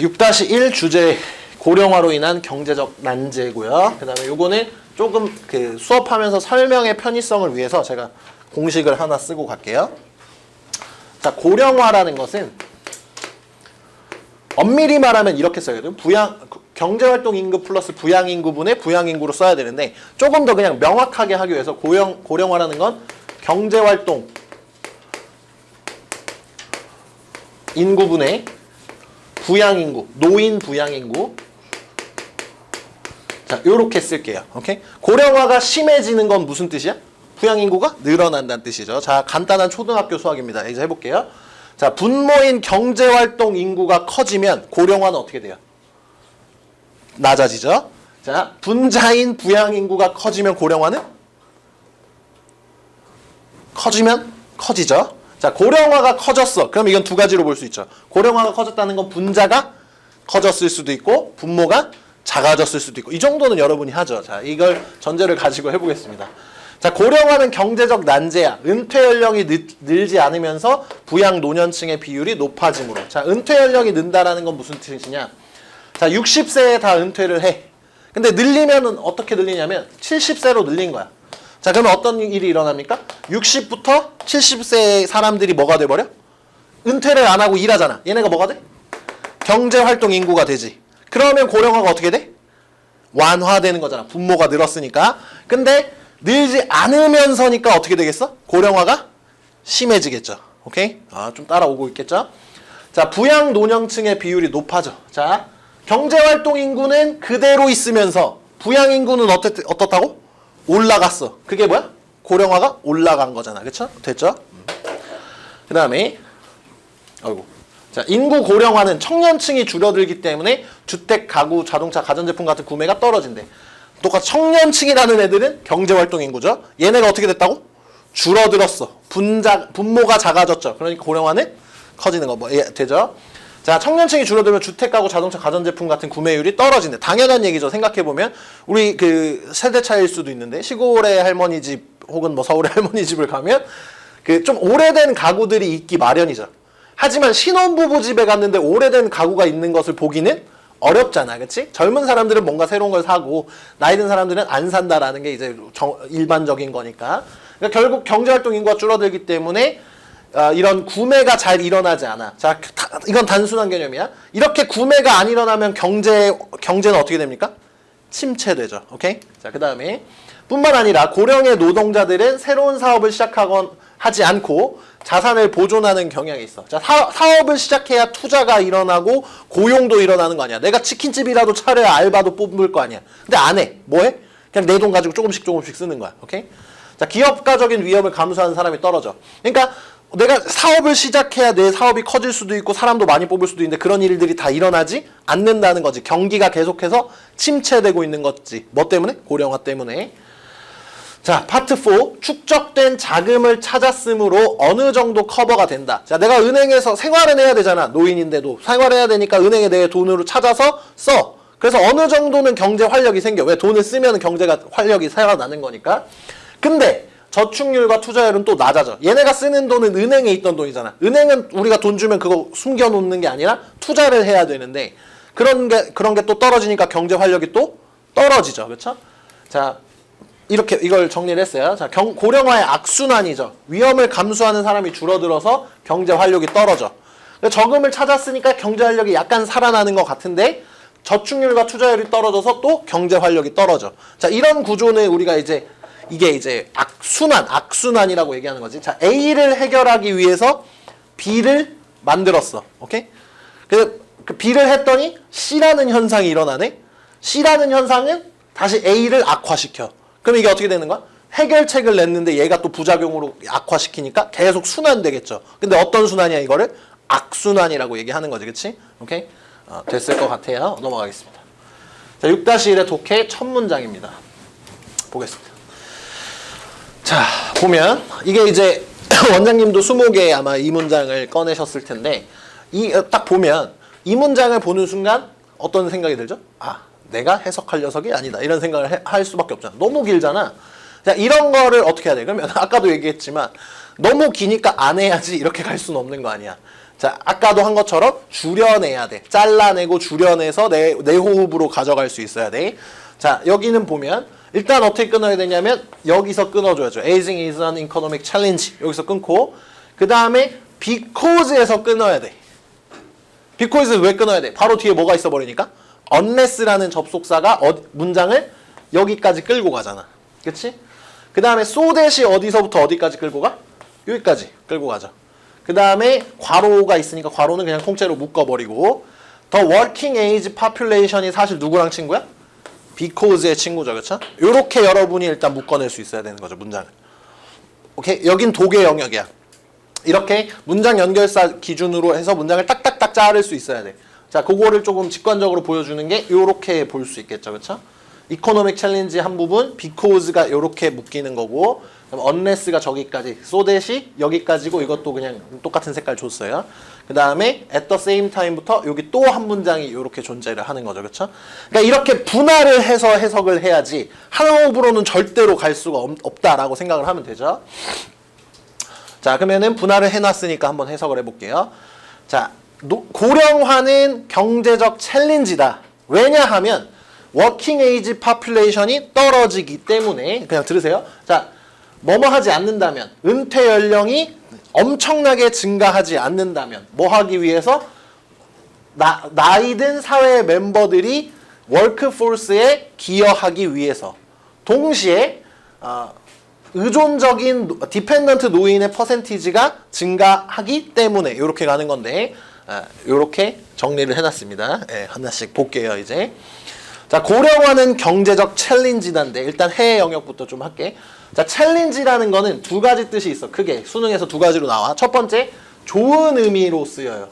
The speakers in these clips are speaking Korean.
6-1 주제 고령화로 인한 경제적 난제고요. 그다음에 요거는 조금 그 수업하면서 설명의 편의성을 위해서 제가 공식을 하나 쓰고 갈게요. 자, 고령화라는 것은 엄밀히 말하면 이렇게 써야 돼요. 부양 경제활동 인구 플러스 부양 인구분의 부양 인구로 써야 되는데 조금 더 그냥 명확하게 하기 위해서 고령 고령화라는 건 경제활동 인구분의 부양 인구, 노인 부양 인구. 자, 요렇게 쓸게요. 오케이? 고령화가 심해지는 건 무슨 뜻이야? 부양 인구가 늘어난다는 뜻이죠. 자, 간단한 초등학교 수학입니다. 이제 해볼게요. 자, 분모인 경제활동 인구가 커지면 고령화는 어떻게 돼요? 낮아지죠. 자, 분자인 부양 인구가 커지면 고령화는 커지면 커지죠. 자, 고령화가 커졌어. 그럼 이건 두 가지로 볼 수 있죠. 고령화가 커졌다는 건 분자가 커졌을 수도 있고 분모가 작아졌을 수도 있고 이 정도는 여러분이 하죠. 자, 이걸 전제를 가지고 해보겠습니다. 자, 고령화는 경제적 난제야. 은퇴 연령이 늘, 늘지 않으면서 부양 노년층의 비율이 높아지므로. 자, 은퇴 연령이 는다라는 건 무슨 뜻이냐? 자, 60세에 다 은퇴를 해. 근데 늘리면은 어떻게 늘리냐면 70세로 늘린 거야. 자, 그러면 어떤 일이 일어납니까? 60부터 70세 사람들이 뭐가 돼버려? 은퇴를 안 하고 일하잖아. 얘네가 뭐가 돼? 경제활동 인구가 되지. 그러면 고령화가 어떻게 돼? 완화되는 거잖아. 분모가 늘었으니까. 근데 늘지 않으면서니까 어떻게 되겠어? 고령화가 심해지겠죠. 오케이? 아, 좀 따라오고 있겠죠? 자, 부양 노년층의 비율이 높아져. 자, 경제활동 인구는 그대로 있으면서 부양 인구는 어떻, 어떻다고? 올라갔어. 그게 뭐야? 고령화가 올라간 거잖아. 그쵸? 됐죠? 그 다음에, 아이고. 자, 인구 고령화는 청년층이 줄어들기 때문에 주택, 가구, 자동차, 가전제품 같은 구매가 떨어진대. 똑같이 청년층이라는 애들은 경제활동 인구죠. 얘네가 어떻게 됐다고? 줄어들었어. 분자, 분모가 작아졌죠. 그러니까 고령화는 커지는 거 뭐, 예, 되죠? 자, 청년층이 줄어들면 주택, 가구, 자동차, 가전제품 같은 구매율이 떨어진대. 당연한 얘기죠. 생각해보면. 우리 그 세대 차이일 수도 있는데, 시골의 할머니 집 혹은 뭐 서울의 할머니 집을 가면 그 좀 오래된 가구들이 있기 마련이죠. 하지만 신혼부부 집에 갔는데 오래된 가구가 있는 것을 보기는 어렵잖아, 그렇지? 젊은 사람들은 뭔가 새로운 걸 사고 나이 든 사람들은 안 산다라는 게 이제 정- 일반적인 거니까. 그러니까 결국 경제활동 인구가 줄어들기 때문에 아, 이런 구매가 잘 일어나지 않아. 자, 다- 이건 단순한 개념이야. 이렇게 구매가 안 일어나면 경제 경제는 어떻게 됩니까? 침체되죠. 오케이? 자, 그다음에 뿐만 아니라 고령의 노동자들은 새로운 사업을 시작하건 하지 않고 자산을 보존하는 경향이 있어. 자, 사, 사업을 시작해야 투자가 일어나고 고용도 일어나는 거 아니야. 내가 치킨집이라도 차려야 알바도 뽑을 거 아니야. 근데 안 해. 뭐 해? 그냥 내 돈 가지고 조금씩 조금씩 쓰는 거야. 오케이? 자, 기업가적인 위험을 감수하는 사람이 떨어져. 그러니까 내가 사업을 시작해야 내 사업이 커질 수도 있고 사람도 많이 뽑을 수도 있는데 그런 일들이 다 일어나지 않는다는 거지. 경기가 계속해서 침체되고 있는 거지. 뭐 때문에? 고령화 때문에. 자, 파트 4. 축적된 자금을 찾았으므로 어느 정도 커버가 된다. 자, 내가 은행에서 생활은 해야 되잖아. 노인인데도. 생활해야 되니까 은행에 내 돈으로 찾아서 써. 그래서 어느 정도는 경제 활력이 생겨. 왜? 돈을 쓰면 경제가 활력이 살아나는 거니까. 근데 저축률과 투자율은 또 낮아져. 얘네가 쓰는 돈은 은행에 있던 돈이잖아. 은행은 우리가 돈 주면 그거 숨겨 놓는 게 아니라 투자를 해야 되는데 그런 게 그런 게 또 떨어지니까 경제 활력이 또 떨어지죠. 그렇죠? 자, 이렇게 이걸 정리를 했어요. 자, 경, 고령화의 악순환이죠. 위험을 감수하는 사람이 줄어들어서 경제 활력이 떨어져. 저금을 찾았으니까 경제 활력이 약간 살아나는 것 같은데 저축률과 투자율이 떨어져서 또 경제 활력이 떨어져. 자, 이런 구조는 우리가 이제 이게 이제 악순환, 악순환이라고 얘기하는 거지. 자, A를 해결하기 위해서 B를 만들었어. 오케이? 그, 그 B를 했더니 C라는 현상이 일어나네. C라는 현상은 다시 A를 악화시켜. 그럼 이게 어떻게 되는 거야? 해결책을 냈는데 얘가 또 부작용으로 악화시키니까 계속 순환되겠죠. 근데 어떤 순환이야 이거를? 악순환이라고 얘기하는 거지. 그치? 오케이? 어, 됐을 것 같아요. 넘어가겠습니다. 자, 6-1의 독해 첫 문장입니다. 보겠습니다. 자, 보면 이게 이제 원장님도 20개 아마 이 문장을 꺼내셨을 텐데 이 딱 보면 이 문장을 보는 순간 어떤 생각이 들죠? 아, 내가 해석할 녀석이 아니다. 이런 생각을 해- 할 수밖에 없잖아. 너무 길잖아. 자, 이런 거를 어떻게 해야 돼? 그러면 아까도 얘기했지만 너무 기니까 안 해야지 이렇게 갈 수는 없는 거 아니야. 자, 아까도 한 것처럼 줄여내야 돼. 잘라내고 줄여내서 내, 내 호흡으로 가져갈 수 있어야 돼. 자, 여기는 보면 일단 어떻게 끊어야 되냐면 여기서 끊어줘야죠. Aging is an economic challenge. 여기서 끊고 그 다음에 because에서 끊어야 돼. because 왜 끊어야 돼? 바로 뒤에 뭐가 있어 버리니까 unless라는 접속사가 어, 문장을 여기까지 끌고 가잖아. 그치? 그 다음에 so that이 어디서부터 어디까지 끌고 가? 여기까지 끌고 가죠. 그 다음에 괄호가 있으니까 괄호는 그냥 통째로 묶어버리고 the working age population이 사실 누구랑 친구야? Because의 친구죠. 그쵸? 요렇게 여러분이 일단 묶어낼 수 있어야 되는 거죠. 문장을. 오케이? 여긴 독의 영역이야. 이렇게 문장 연결사 기준으로 해서 문장을 딱딱딱 자를 수 있어야 돼. 자, 그거를 조금 직관적으로 보여주는 게 요렇게 볼 수 있겠죠. 그쵸? 이코노믹 챌린지 한 부분, because가 요렇게 묶이는 거고, unless가 저기까지, that이 여기까지고 이것도 그냥 똑같은 색깔 줬어요. 그 다음에 at the same time부터 여기 또 한 문장이 요렇게 존재를 하는 거죠. 그쵸? 그러니까 이렇게 분할을 해서 해석을 해야지 하나 호흡으로는 절대로 갈 수가 없, 없다라고 생각을 하면 되죠. 자, 그러면은 분할을 해놨으니까 한번 해석을 해볼게요. 자, 노- 고령화는 경제적 챌린지다. 왜냐하면 워킹 에이지 파퓰레이션이 떨어지기 때문에 그냥 들으세요. 자, 뭐뭐 하지 않는다면 은퇴 연령이 엄청나게 증가하지 않는다면 뭐 하기 위해서 나, 나이 든 사회 멤버들이 워크포스에 기여하기 위해서 동시에 어, 의존적인 노- 디펜던트 노인의 퍼센티지가 증가하기 때문에 이렇게 가는 건데 이렇게 정리를 해놨습니다. 예, 하나씩 볼게요 이제. 자 고령화는 경제적 챌린지단데 일단 해외 영역부터 좀 할게. 자 챌린지라는 거는 두 가지 뜻이 있어 크게 수능에서 두 가지로 나와. 첫 번째 좋은 의미로 쓰여요.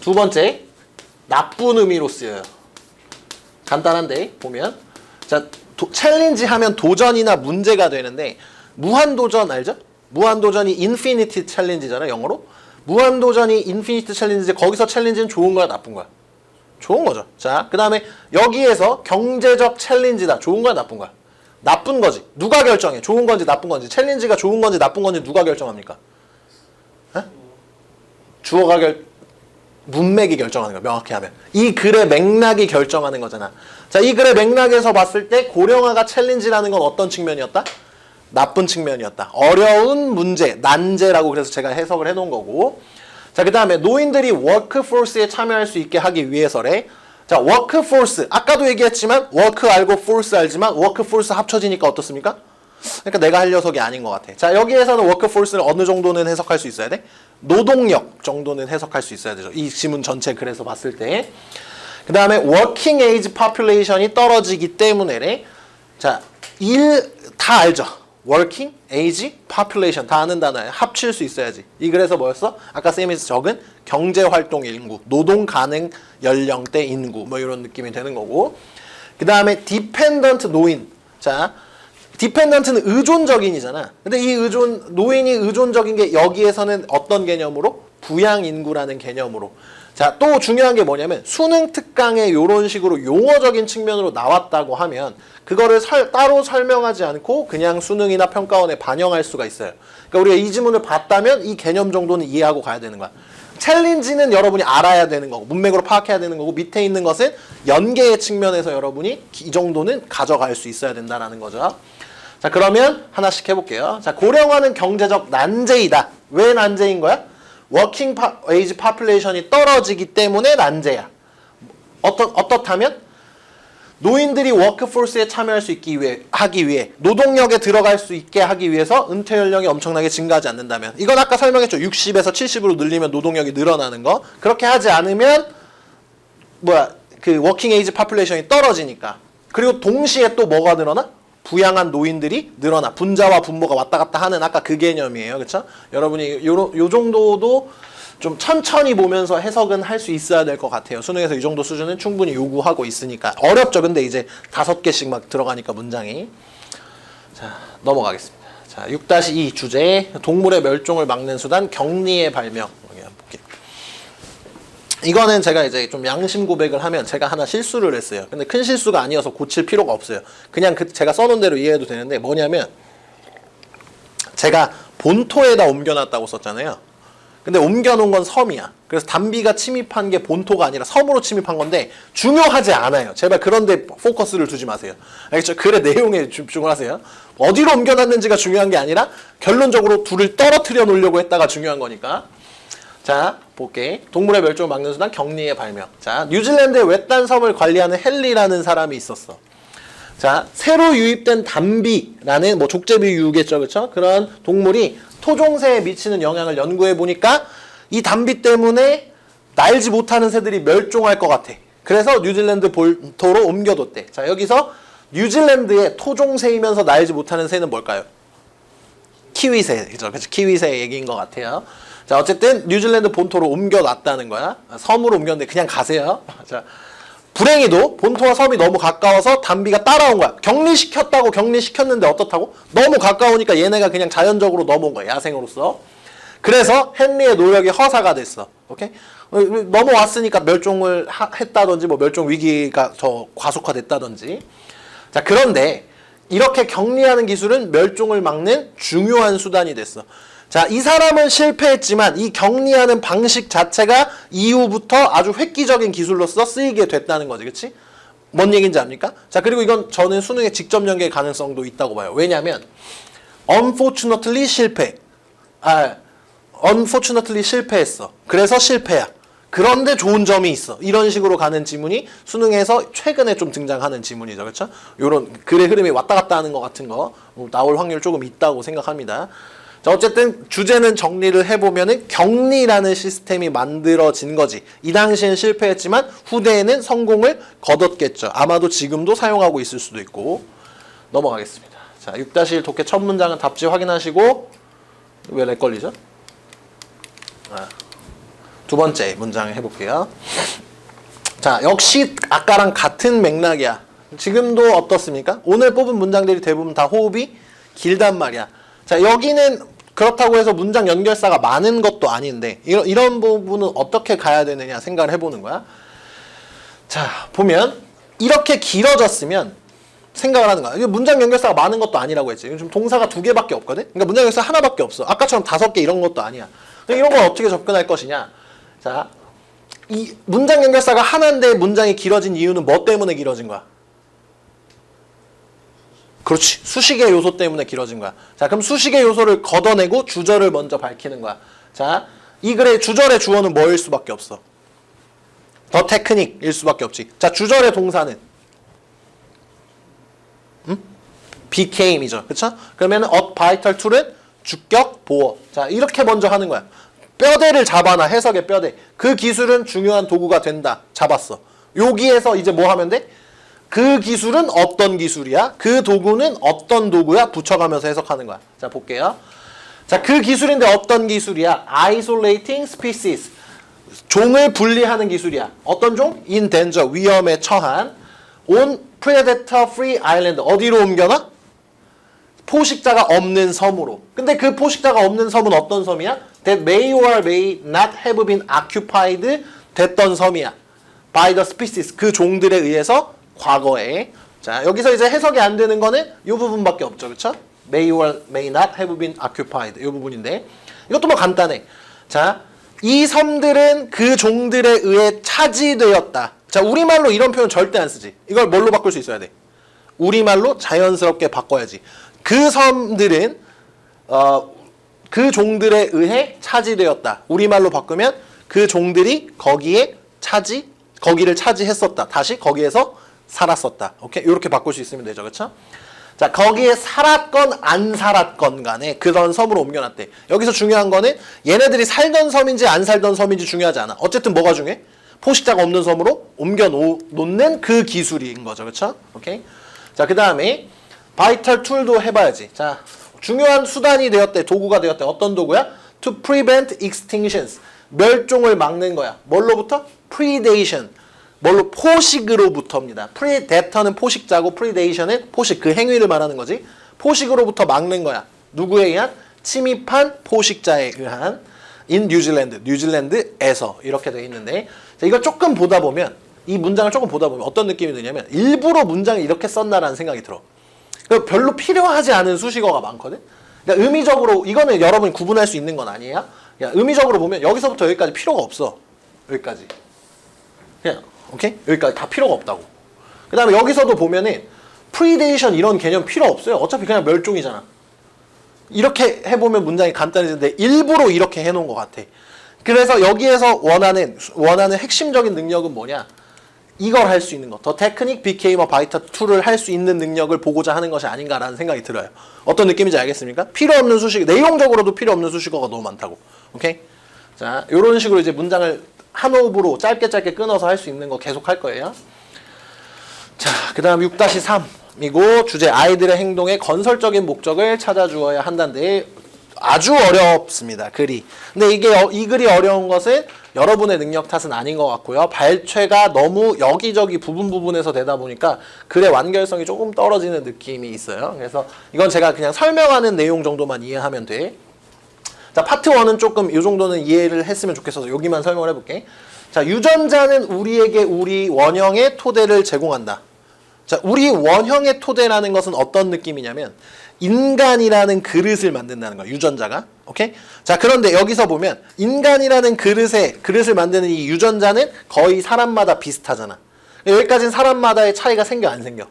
두 번째 나쁜 의미로 쓰여요. 간단한데 보면 자 도, 챌린지 하면 도전이나 문제가 되는데 무한 도전 알죠? 무한 도전이 인피니티 챌린지잖아 영어로. 무한 도전이 인피니티 챌린지 거기서 챌린지는 좋은 거야 나쁜 거야? 좋은 거죠. 자, 그 다음에 여기에서 경제적 챌린지다. 좋은 거야, 나쁜 거야? 나쁜 거지. 누가 결정해? 좋은 건지 나쁜 건지. 챌린지가 좋은 건지 나쁜 건지 누가 결정합니까? 에? 주어가 결, 문맥이 결정하는 거야, 명확히 하면. 이 글의 맥락이 결정하는 거잖아. 자, 이 글의 맥락에서 봤을 때 고령화가 챌린지라는 건 어떤 측면이었다? 나쁜 측면이었다. 어려운 문제, 난제라고 그래서 제가 해석을 해놓은 거고. 자, 그 다음에 노인들이 워크포스에 참여할 수 있게 하기 위해서래. 자, 워크포스. 아까도 얘기했지만, 워크 알고 포스 알지만, 워크포스 합쳐지니까 어떻습니까? 그러니까 내가 할 녀석이 아닌 것 같아. 자, 여기에서는 워크포스를 어느 정도는 해석할 수 있어야 돼? 노동력 정도는 해석할 수 있어야 되죠. 이 지문 전체 글에서 봤을 때. 그 다음에 워킹 에이지 파퓰레이션이 떨어지기 때문에래. 자, 일 다 알죠. Working, age, population 다 아는 단어예요. 합칠 수 있어야지. 이 글에서 뭐였어? 아까 쌤이 적은 경제 활동 인구, 노동 가능 연령대 인구 뭐 이런 느낌이 되는 거고. 그 다음에 dependent 노인. 자, 디펜던트는 의존적인이잖아. 근데 이 의존 노인이 의존적인 게 여기에서는 어떤 개념으로 부양 인구라는 개념으로. 자, 또 중요한 게 뭐냐면 수능 특강에 이런 식으로 용어적인 측면으로 나왔다고 하면 그거를 설- 따로 설명하지 않고 그냥 수능이나 평가원에 반영할 수가 있어요. 그러니까 우리가 이 지문을 봤다면 이 개념 정도는 이해하고 가야 되는 거야. 챌린지는 여러분이 알아야 되는 거고 문맥으로 파악해야 되는 거고 밑에 있는 것은 연계의 측면에서 여러분이 이 정도는 가져갈 수 있어야 된다라는 거죠. 자 그러면 하나씩 해볼게요. 자 고령화는 경제적 난제이다. 왜 난제인 거야? 워킹 파, 에이지 파퓰레이션이 떨어지기 때문에 난제야. 어떻 어떻다면 노인들이 워크포스에 참여할 수 있기 위해 하기 위해 노동력에 들어갈 수 있게 하기 위해서 은퇴 연령이 엄청나게 증가하지 않는다면 이건 아까 설명했죠. 60에서 70으로 늘리면 노동력이 늘어나는 거. 그렇게 하지 않으면 뭐야 그 워킹 에이지 파퓰레이션이 떨어지니까. 그리고 동시에 또 뭐가 늘어나? 부양한 노인들이 늘어나. 분자와 분모가 왔다 갔다 하는 아까 그 개념이에요. 그렇죠 여러분이 요러, 요 정도도 좀 천천히 보면서 해석은 할 수 있어야 될 것 같아요. 수능에서 이 정도 수준은 충분히 요구하고 있으니까 어렵죠. 근데 이제 다섯 개씩 막 들어가니까 문장이 자 넘어가겠습니다. 자 6-2 주제 동물의 멸종을 막는 수단 격리의 발명. 이거는 제가 이제 좀 양심 고백을 하면 제가 하나 실수를 했어요. 근데 큰 실수가 아니어서 고칠 필요가 없어요. 그냥 그 제가 써놓은 대로 이해해도 되는데 뭐냐면 제가 본토에다 옮겨놨다고 썼잖아요. 근데 옮겨놓은 건 섬이야. 그래서 담비가 침입한 게 본토가 아니라 섬으로 침입한 건데 중요하지 않아요. 제발 그런데 포커스를 두지 마세요. 알겠죠? 글의 내용에 집중을 하세요. 어디로 옮겨놨는지가 중요한 게 아니라 결론적으로 둘을 떨어뜨려 놓으려고 했다가 중요한 거니까. 자, 볼게. 동물의 멸종을 막는 수단 격리의 발명. 자, 뉴질랜드의 외딴 섬을 관리하는 헨리라는 사람이 있었어. 자, 새로 유입된 담비라는 뭐 족제비 유겠죠, 그렇죠? 그런 동물이 토종새에 미치는 영향을 연구해 보니까 이 담비 때문에 날지 못하는 새들이 멸종할 것 같아. 그래서 뉴질랜드 본토로 옮겨뒀대. 자, 여기서 뉴질랜드의 토종새이면서 날지 못하는 새는 뭘까요? 키위새, 그죠? 그죠? 키위새 얘기인 것 같아요. 자, 어쨌든 뉴질랜드 본토로 옮겨놨다는 거야. 아, 섬으로 옮겼는데 그냥 가세요. 자, 불행히도 본토와 섬이 너무 가까워서 담비가 따라온 거야. 격리시켰다고 격리시켰는데 어떻다고? 너무 가까우니까 얘네가 그냥 자연적으로 넘어온 거야. 야생으로서. 그래서 헨리의 노력이 허사가 됐어. 오케이? 어, 넘어왔으니까 멸종을 하- 했다든지 뭐 멸종 위기가 더 과속화됐다든지. 자, 그런데 이렇게 격리하는 기술은 멸종을 막는 중요한 수단이 됐어. 자, 이 사람은 실패했지만 이 격리하는 방식 자체가 이후부터 아주 획기적인 기술로서 쓰이게 됐다는 거지. 그치? 뭔 얘기인지 압니까? 자, 그리고 이건 저는 수능에 직접 연계 가능성도 있다고 봐요. 왜냐면, unfortunately 실패. 아, unfortunately 실패했어. 그래서 실패야. 그런데 좋은 점이 있어. 이런 식으로 가는 지문이 수능에서 최근에 좀 등장하는 지문이죠. 그렇죠? 요런 글의 흐름이 왔다 갔다 하는 것 같은 거 어, 나올 확률 조금 있다고 생각합니다. 자, 어쨌든 주제는 정리를 해보면은 격리라는 시스템이 만들어진 거지. 이 당시엔 실패했지만 후대에는 성공을 거뒀겠죠. 아마도 지금도 사용하고 있을 수도 있고. 넘어가겠습니다. 자, 6-1 독해 첫 문장은 답지 확인하시고 왜 렉 걸리죠? 아, 두 번째 문장 해볼게요. 자, 역시 아까랑 같은 맥락이야. 지금도 어떻습니까? 오늘 뽑은 문장들이 대부분 다 호흡이 길단 말이야. 자, 여기는 그렇다고 해서 문장 연결사가 많은 것도 아닌데, 이런, 이런 부분은 어떻게 가야 되느냐 생각을 해보는 거야. 자, 보면, 이렇게 길어졌으면 생각을 하는 거야. 이게 문장 연결사가 많은 것도 아니라고 했지. 지금 동사가 두 개밖에 없거든? 그러니까 문장 연결사 하나밖에 없어. 아까처럼 다섯 개 이런 것도 아니야. 이런 걸 어떻게 접근할 것이냐. 자, 이 문장 연결사가 하나인데 문장이 길어진 이유는 뭐 때문에 길어진 거야? 그렇지. 수식의 요소 때문에 길어진 거야. 자, 그럼 수식의 요소를 걷어내고 주절을 먼저 밝히는 거야. 자, 이 글의 주절의 주어는 뭐일 수밖에 없어? 더 테크닉일 수밖에 없지. 자, 주절의 동사는 음? became이죠. 그쵸? 그러면 at vital tool은 주격 보어. 자, 이렇게 먼저 하는 거야. 뼈대를 잡아놔. 해석의 뼈대. 그 기술은 중요한 도구가 된다. 잡았어. 여기에서 이제 뭐 하면 돼? 그 기술은 어떤 기술이야? 그 도구는 어떤 도구야? 붙여가면서 해석하는 거야. 자, 볼게요. 자, 그 기술인데 어떤 기술이야? Isolating species. 종을 분리하는 기술이야. 어떤 종? In danger. 위험에 처한. On predator free island. 어디로 옮겨놔? 포식자가 없는 섬으로. 근데 그 포식자가 없는 섬은 어떤 섬이야? That may or may not have been occupied 됐던 섬이야. By the species. 그 종들에 의해서 과거에. 자, 여기서 이제 해석이 안 되는 거는 이 부분밖에 없죠. 그쵸? May or may not have been occupied. 이 부분인데. 이것도 뭐 간단해. 자, 이 섬들은 그 종들에 의해 차지되었다. 자, 우리말로 이런 표현 절대 안 쓰지. 이걸 뭘로 바꿀 수 있어야 돼? 우리말로 자연스럽게 바꿔야지. 그 섬들은 어, 그 종들에 의해 차지되었다. 우리말로 바꾸면 그 종들이 거기에 차지 거기를 차지했었다. 다시 거기에서 살았었다. 오케이? 이렇게 바꿀 수 있으면 되죠. 그렇죠? 자, 거기에 살았건 안 살았건 간에 그런 섬으로 옮겨놨대. 여기서 중요한 거는 얘네들이 살던 섬인지 안 살던 섬인지 중요하지 않아. 어쨌든 뭐가 중요해? 포식자가 없는 섬으로 옮겨 놓, 놓는 그 기술인 거죠. 그렇죠? 오케이? 자, 그다음에 바이탈 툴도 해 봐야지. 자, 중요한 수단이 되었대. 도구가 되었대. 어떤 도구야? To prevent extinctions. 멸종을 막는 거야. 뭘로부터? predation. 뭘로? 포식으로부터입니다. predator는 포식자고 predation은 포식. 그 행위를 말하는 거지. 포식으로부터 막는 거야. 누구에 의한? 침입한 포식자에 의한 in 뉴질랜드. 뉴질랜드에서 이렇게 돼 있는데 자, 이걸 조금 보다 보면 이 문장을 조금 보다 보면 어떤 느낌이 드냐면 일부러 문장을 이렇게 썼나라는 생각이 들어. 그러니까 별로 필요하지 않은 수식어가 많거든. 그러니까 의미적으로 이거는 여러분이 구분할 수 있는 건 아니에요. 야, 의미적으로 보면 여기서부터 여기까지 필요가 없어. 여기까지. 그냥 오케이? 여기까지 다 필요가 없다고. 그 다음에 여기서도 보면은 프리데이션 이런 개념 필요 없어요. 어차피 그냥 멸종이잖아. 이렇게 해보면 문장이 간단해지는데 일부러 이렇게 해놓은 것 같아. 그래서 여기에서 원하는 원하는 핵심적인 능력은 뭐냐? 이걸 할 수 있는 것. 더 테크닉 a vital tool을 할수 있는 능력을 보고자 하는 것이 아닌가라는 생각이 들어요. 어떤 느낌인지 알겠습니까? 필요 없는 수식, 내용적으로도 필요 없는 수식어가 너무 많다고. 오케이? 자, 이런 식으로 이제 문장을 한 호흡으로 짧게 짧게 끊어서 할 수 있는 거 계속 할 거예요. 자, 그 다음 6-3이고 주제 아이들의 행동에 건설적인 목적을 찾아주어야 한다는데 아주 어렵습니다. 글이. 근데 이게 어- 이 글이 어려운 것은 여러분의 능력 탓은 아닌 것 같고요. 발췌가 너무 여기저기 부분 부분에서 되다 보니까 글의 완결성이 조금 떨어지는 느낌이 있어요. 그래서 이건 제가 그냥 설명하는 내용 정도만 이해하면 돼. 자, 파트 1은 조금 이 정도는 이해를 했으면 좋겠어서 여기만 설명을 해볼게. 자, 유전자는 우리에게 우리 원형의 토대를 제공한다. 자, 우리 원형의 토대라는 것은 어떤 느낌이냐면 인간이라는 그릇을 만든다는 거야. 유전자가. 오케이? 자, 그런데 여기서 보면 인간이라는 그릇에 그릇을 만드는 이 유전자는 거의 사람마다 비슷하잖아. 여기까지는 사람마다의 차이가 생겨 안 생겨?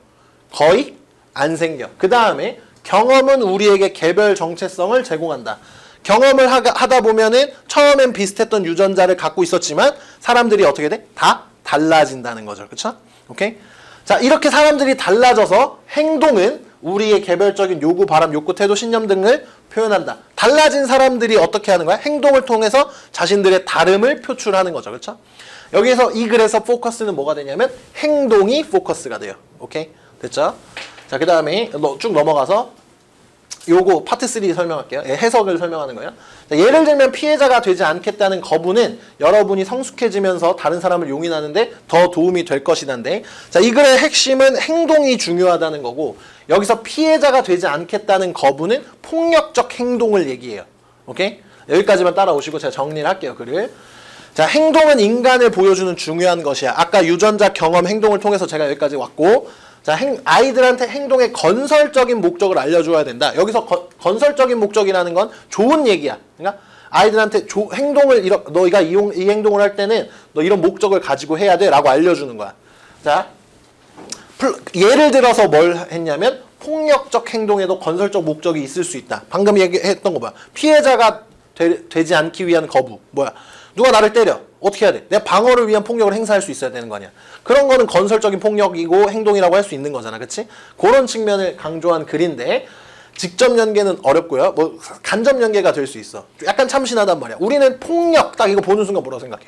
거의 안 생겨. 그 다음에 경험은 우리에게 개별 정체성을 제공한다. 경험을 하, 하다 보면은 처음엔 비슷했던 유전자를 갖고 있었지만 사람들이 어떻게 돼? 다 달라진다는 거죠. 그쵸? 오케이? 자, 이렇게 사람들이 달라져서 행동은 우리의 개별적인 요구, 바람, 욕구, 태도, 신념 등을 표현한다. 달라진 사람들이 어떻게 하는 거야? 행동을 통해서 자신들의 다름을 표출하는 거죠. 그렇죠? 여기에서 이 글에서 포커스는 뭐가 되냐면 행동이 포커스가 돼요. 오케이? 됐죠? 자, 그 다음에 쭉 넘어가서 요거 파트 3 설명할게요. 예, 해석을 설명하는 거예요. 자, 예를 들면 피해자가 되지 않겠다는 거부는 여러분이 성숙해지면서 다른 사람을 용인하는데 더 도움이 될 것이란데 자, 이 글의 핵심은 행동이 중요하다는 거고 여기서 피해자가 되지 않겠다는 거부는 폭력적 행동을 얘기해요. 오케이? 여기까지만 따라오시고 제가 정리를 할게요. 글을. 자, 행동은 인간을 보여주는 중요한 것이야. 아까 유전자 경험 행동을 통해서 제가 여기까지 왔고 자, 행, 아이들한테 행동의 건설적인 목적을 알려줘야 된다. 여기서 거, 건설적인 목적이라는 건 좋은 얘기야. 그러니까 아이들한테 조, 행동을 이러, 너희가 이, 이 행동을 할 때는 너 이런 목적을 가지고 해야 돼라고 알려주는 거야. 자, 플- 예를 들어서 뭘 했냐면 폭력적 행동에도 건설적 목적이 있을 수 있다. 방금 얘기했던 거 뭐야? 피해자가 되, 지 않기 위한 거부. 뭐야? 누가 나를 때려. 어떻게 해야 돼? 내가 방어를 위한 폭력을 행사할 수 있어야 되는 거 아니야. 그런 거는 건설적인 폭력이고 행동이라고 할 수 있는 거잖아. 그치? 그런 측면을 강조한 글인데 직접 연계는 어렵고요. 뭐 간접 연계가 될 수 있어. 약간 참신하단 말이야. 우리는 폭력 딱 이거 보는 순간 뭐라고 생각해?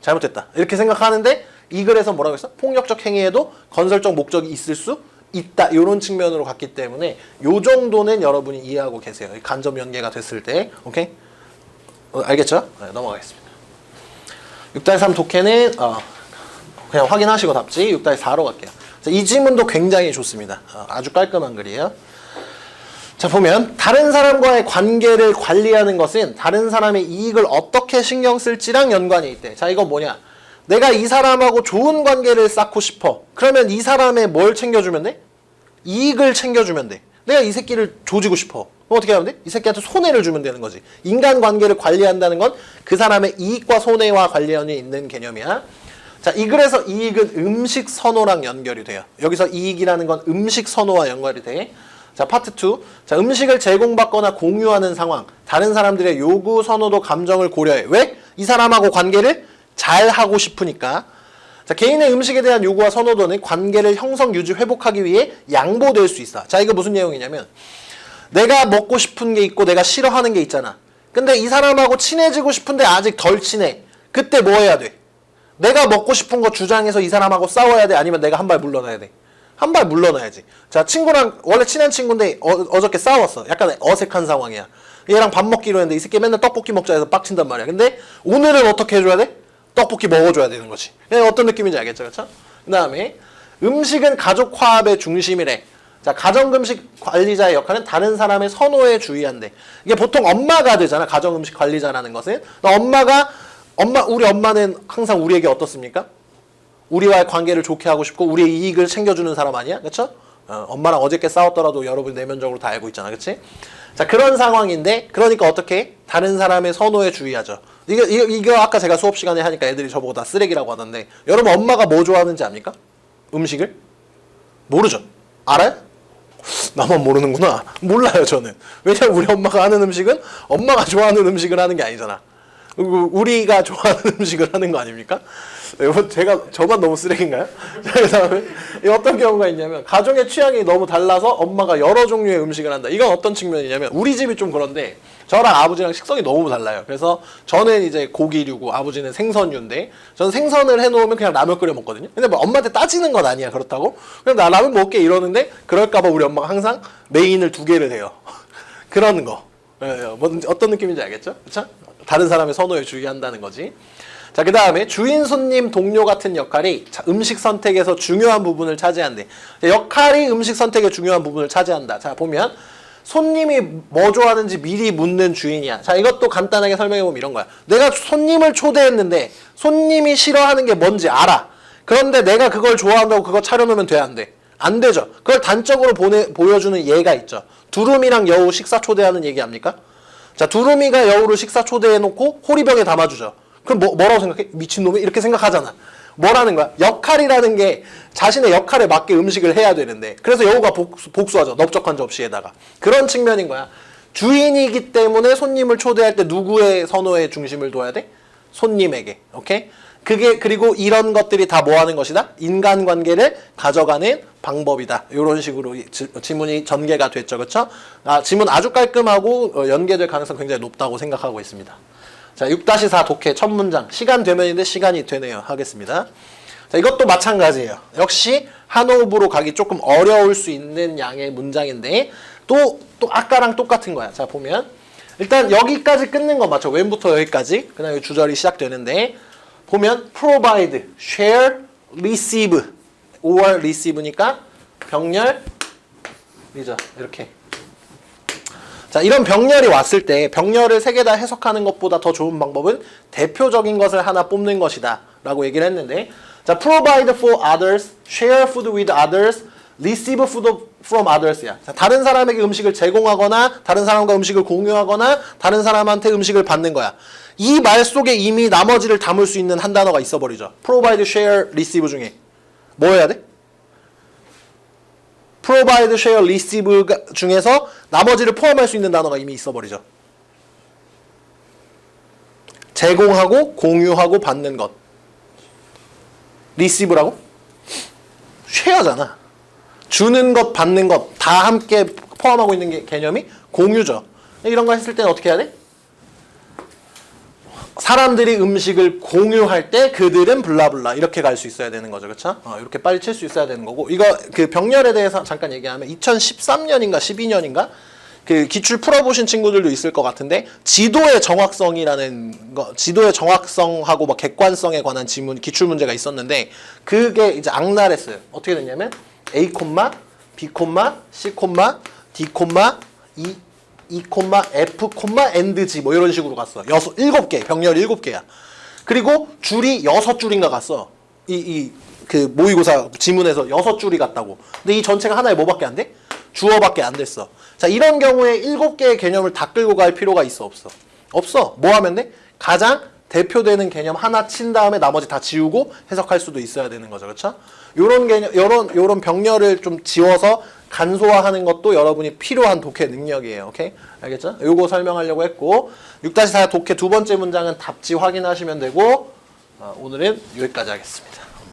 잘못됐다. 이렇게 생각하는데 이 글에서 뭐라고 했어? 폭력적 행위에도 건설적 목적이 있을 수 있다. 이런 측면으로 갔기 때문에 요 정도는 여러분이 이해하고 계세요. 이 간접 연계가 됐을 때. 오케이? 어, 알겠죠? 네, 넘어가겠습니다. 6-3 독해는 어, 그냥 확인하시고 답지 6-4로 갈게요. 자, 이 지문도 굉장히 좋습니다. 어, 아주 깔끔한 글이에요. 자 보면 다른 사람과의 관계를 관리하는 것은 다른 사람의 이익을 어떻게 신경 쓸지랑 연관이 있대. 자 이건 뭐냐? 내가 이 사람하고 좋은 관계를 쌓고 싶어. 그러면 이 사람의 뭘 챙겨주면 돼? 이익을 챙겨주면 돼. 내가 이 새끼를 조지고 싶어. 그럼 어떻게 하면 돼? 이 새끼한테 손해를 주면 되는 거지. 인간관계를 관리한다는 건 그 사람의 이익과 손해와 관련이 있는 개념이야. 자, 이 글에서 이익은 음식 선호랑 연결이 돼요. 여기서 이익이라는 건 음식 선호와 연결이 돼. 자, 파트 2. 자, 음식을 제공받거나 공유하는 상황. 다른 사람들의 요구, 선호도, 감정을 고려해. 왜? 이 사람하고 관계를 잘 하고 싶으니까. 자, 개인의 음식에 대한 요구와 선호도는 관계를 형성, 유지, 회복하기 위해 양보될 수 있어. 자, 이거 무슨 내용이냐면 내가 먹고 싶은 게 있고 내가 싫어하는 게 있잖아. 근데 이 사람하고 친해지고 싶은데 아직 덜 친해. 그때 뭐 해야 돼? 내가 먹고 싶은 거 주장해서 이 사람하고 싸워야 돼? 아니면 내가 한 발 물러나야 돼? 한 발 물러나야지. 자, 친구랑 원래 친한 친구인데 어, 저께 싸웠어. 약간 어색한 상황이야. 얘랑 밥 먹기로 했는데 이 새끼 맨날 떡볶이 먹자 해서 빡친단 말이야. 근데 오늘은 어떻게 해줘야 돼? 떡볶이 먹어줘야 되는 거지. 예, 어떤 느낌인지 알겠죠? 그쵸? 그 다음에 음식은 가족 화합의 중심이래. 자, 가정음식 관리자의 역할은 다른 사람의 선호에 주의한대. 이게 보통 엄마가 되잖아. 가정음식 관리자라는 것은. 엄마가, 엄마, 우리 엄마는 항상 우리에게 어떻습니까? 우리와의 관계를 좋게 하고 싶고, 우리의 이익을 챙겨주는 사람 아니야? 그쵸? 어, 엄마랑 어저께 싸웠더라도 여러분 내면적으로 다 알고 있잖아, 그렇지? 자 그런 상황인데 그러니까 어떻게 다른 사람의 선호에 주의하죠. 이거, 이거 이거 아까 제가 수업 시간에 하니까 애들이 저보고 다 쓰레기라고 하던데 여러분 엄마가 뭐 좋아하는지 압니까? 음식을 모르죠. 알아요? 나만 모르는구나. 몰라요 저는. 왜냐면 우리 엄마가 하는 음식은 엄마가 좋아하는 음식을 하는 게 아니잖아. 우리가 좋아하는 음식을 하는 거 아닙니까? 여러분 제가 저만 너무 쓰레기인가요? 자, 그다음에 이 어떤 경우가 있냐면 가정의 취향이 너무 달라서 엄마가 여러 종류의 음식을 한다. 이건 어떤 측면이냐면 우리 집이 좀 그런데 저랑 아버지랑 식성이 너무 달라요. 그래서 저는 이제 고기류고 아버지는 생선류인데 저는 생선을 해놓으면 그냥 라면 끓여 먹거든요. 근데 뭐 엄마한테 따지는 건 아니야 그렇다고. 그냥 나 라면 먹게 이러는데 그럴까봐 우리 엄마가 항상 메인을 두 개를 해요. 그런 거. 예, 예. 뭐 어떤 느낌인지 알겠죠? 그렇죠? 다른 사람의 선호에 주의한다는 거지. 자, 그 다음에 주인, 손님, 동료 같은 역할이 자, 음식 선택에서 중요한 부분을 차지한대. 자, 역할이 음식 선택의 중요한 부분을 차지한다. 자, 보면 손님이 뭐 좋아하는지 미리 묻는 주인이야. 자, 이것도 간단하게 설명해보면 이런 거야. 내가 손님을 초대했는데 손님이 싫어하는 게 뭔지 알아. 그런데 내가 그걸 좋아한다고 그거 차려놓으면 돼, 안 돼? 안 되죠. 그걸 단적으로 보내, 보여주는 예가 있죠. 두루미랑 여우 식사 초대하는 얘기 압니까? 자, 두루미가 여우를 식사 초대해놓고 호리병에 담아주죠. 그럼 뭐, 뭐라고 생각해? 미친놈이? 이렇게 생각하잖아. 뭐라는 거야? 역할이라는 게 자신의 역할에 맞게 음식을 해야 되는데 그래서 여우가 복수, 복수하죠. 넓적한 접시에다가. 그런 측면인 거야. 주인이기 때문에 손님을 초대할 때 누구의 선호에 중심을 둬야 돼? 손님에게. 오케이? 그게 그리고 이런 것들이 다 뭐 하는 것이다? 인간관계를 가져가는 방법이다. 이런 식으로 이 지- 지문이 전개가 됐죠. 그렇죠? 아, 지문 아주 깔끔하고 어, 연계될 가능성 굉장히 높다고 생각하고 있습니다. 자, 6-4 독해 첫 문장. 시간 되면인데 시간이 되네요. 하겠습니다. 자, 이것도 마찬가지예요. 역시 한호흡으로 가기 조금 어려울 수 있는 양의 문장인데 또, 또 아까랑 똑같은 거야. 자, 보면 일단 여기까지 끊는 거 맞죠? 웬부터 여기까지. 이 주절이 시작되는데 보면 provide, share, receive. 5월 receive니까 병렬, 리자 이렇게. 자, 이런 병렬이 왔을 때 병렬을 세 개 다 해석하는 것보다 더 좋은 방법은 대표적인 것을 하나 뽑는 것이다. 라고 얘기를 했는데 자, provide for others, share food with others, receive food from others야. 자, 다른 사람에게 음식을 제공하거나 다른 사람과 음식을 공유하거나 다른 사람한테 음식을 받는 거야. 이 말 속에 이미 나머지를 담을 수 있는 한 단어가 있어 버리죠. provide, share, receive 중에 뭐 해야 돼? Provide, share, receive 중에서 나머지를 포함할 수 있는 단어가 이미 있어 버리죠. 제공하고 공유하고 받는 것. receive라고? 쉐어잖아. 주는 것, 받는 것 다 함께 포함하고 있는 게 개념이 공유죠. 이런 거 했을 때는 어떻게 해야 돼? 사람들이 음식을 공유할 때 그들은 블라블라 이렇게 갈 수 있어야 되는 거죠, 그렇죠? 어, 이렇게 빨리 칠 수 있어야 되는 거고 이거 그 병렬에 대해서 잠깐 얘기하면 2013년인가 12년인가 그 기출 풀어보신 친구들도 있을 것 같은데 지도의 정확성이라는 거, 지도의 정확성하고 막 객관성에 관한 지문 기출 문제가 있었는데 그게 이제 악랄했어요. 어떻게 됐냐면 A 콤마 B 콤마 C 콤마 D 콤마 E E F 엔드 G 뭐 이런 식으로 갔어. 여섯 일곱 개 병렬 일곱 개야. 그리고 줄이 여섯 줄인가 갔어. 이 이 그 모의고사 지문에서 여섯 줄이 갔다고. 근데 이 전체가 하나에 뭐밖에 안 돼? 주어밖에 안 됐어. 자 이런 경우에 일곱 개의 개념을 다 끌고 갈 필요가 있어 없어? 없어. 뭐 하면 돼? 가장 대표되는 개념 하나 친 다음에 나머지 다 지우고 해석할 수도 있어야 되는 거죠. 그렇죠? 요런 개념 요런 요런 병렬을 좀 지워서 간소화하는 것도 여러분이 필요한 독해 능력이에요. 오케이? 알겠죠? 요거 설명하려고 했고 6-4 독해 두 번째 문장은 답지 확인하시면 되고 어, 오늘은 여기까지 하겠습니다.